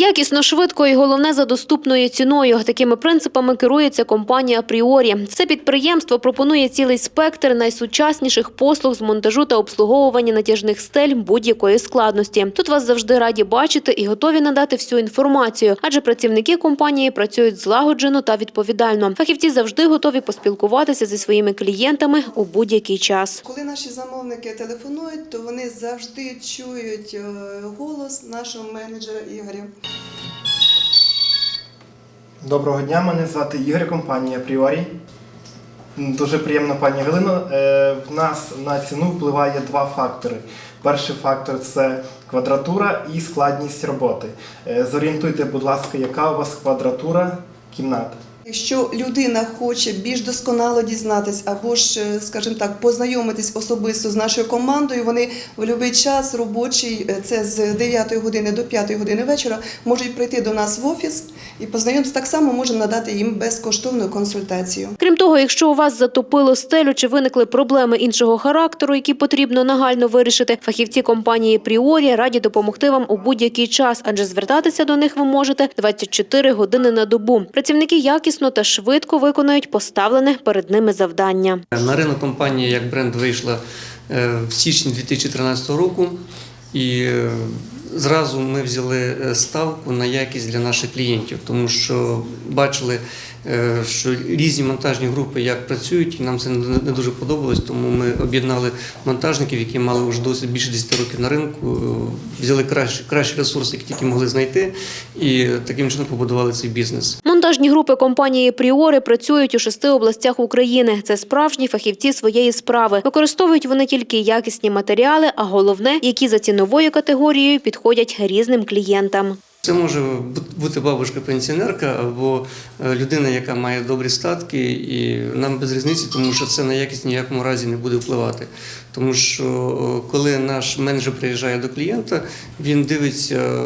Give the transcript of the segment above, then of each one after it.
Якісно, швидко і головне за доступною ціною. Такими принципами керується компанія Апріорі. Це підприємство пропонує цілий спектр найсучасніших послуг з монтажу та обслуговування натяжних стель будь-якої складності. Тут вас завжди раді бачити і готові надати всю інформацію, адже працівники компанії працюють злагоджено та відповідально. Фахівці завжди готові поспілкуватися зі своїми клієнтами у будь-який час. Коли наші замовники телефонують, то вони завжди чують е, голос нашого менеджера Ігоря. Доброго дня, мене звати Ігор, компанія Пріорі. Дуже приємно, пані Галино. Е, В нас на ціну впливає два фактори. Перший фактор це квадратура і складність роботи. Е, Зорієнтуйте, будь ласка, яка у вас квадратура кімнати. Якщо людина хоче більш досконало дізнатись або ж, е, скажімо так, познайомитись особисто з нашою командою, вони в будь-який час робочий, е, це з 9 години до 5 години вечора, можуть прийти до нас в офіс і познайомитися. Так само можемо надати їм безкоштовну консультацію. Крім того, якщо у вас затопило стелю чи виникли проблеми іншого характеру, які потрібно нагально вирішити, фахівці компанії Пріорі раді допомогти вам у будь-який час, адже звертатися до них ви можете 24 години на добу. Працівники якісно та швидко виконують поставлене перед ними завдання. На ринок компанія як бренд вийшла е, в січні 2013 року, і е, зразу ми взяли е, ставку на якість для наших клієнтів, тому що бачили, що різні монтажні групи як працюють, і нам це не не дуже подобалось, тому ми об'єднали монтажників, які мали вже досить більше 10 років на ринку, е, взяли кращі, кращі ресурси, які тільки могли знайти, і таким чином побудували цей бізнес. Монтажні групи компанії Пріори працюють у шести областях України. Це справжні фахівці своєї справи. Використовують вони тільки якісні матеріали, а головне, які за ціновою категорією підходять різним клієнтам. Це може бути бабушка-пенсіонерка або е, людина, яка має добрі статки, і нам без різниці, тому що це на якість ніякому разі не буде впливати. Тому що коли наш менеджер приїжджає до клієнта, він дивиться.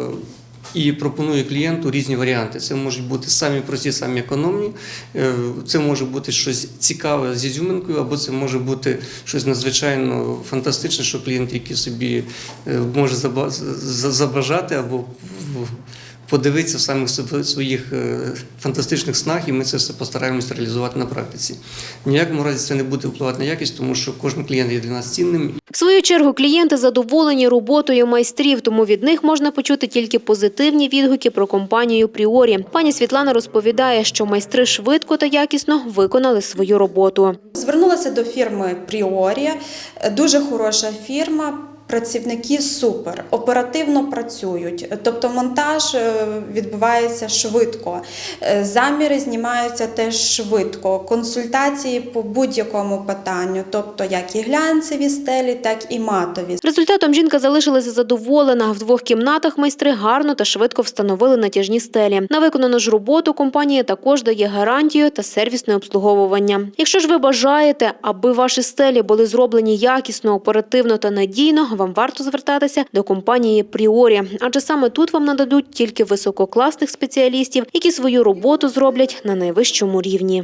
І пропонує клієнту різні варіанти. Це можуть бути самі прості, самі економні, е, це може бути щось цікаве з ізюминкою, або це може бути щось надзвичайно фантастичне, що клієнт, який собі е, може заба- за- забажати або в- подивитися в самих своїх е, фантастичних снах, і ми це все постараємось реалізувати на практиці. В ніякому разі це не буде впливати на якість, тому що кожен клієнт є для нас цінним. В свою чергу клієнти задоволені роботою майстрів, тому від них можна почути тільки позитивні відгуки про компанію Пріорі. Пані Світлана розповідає, що майстри швидко та якісно виконали свою роботу. Звернулася до фірми Пріорі. Дуже хороша фірма. Працівники супер, оперативно працюють, тобто монтаж е, відбувається швидко, Е, заміри знімаються теж швидко, консультації по будь-якому питанню, тобто як і глянцеві стелі, так і матові. Результатом жінка залишилася задоволена. В двох кімнатах майстри гарно та швидко встановили натяжні стелі. На виконану ж роботу компанія також дає гарантію та сервісне обслуговування. Якщо ж ви бажаєте, аби ваші стелі були зроблені якісно, оперативно та надійно, вам варто звертатися до компанії Пріорі, адже саме тут вам нададуть тільки висококласних спеціалістів, які свою роботу зроблять на найвищому рівні.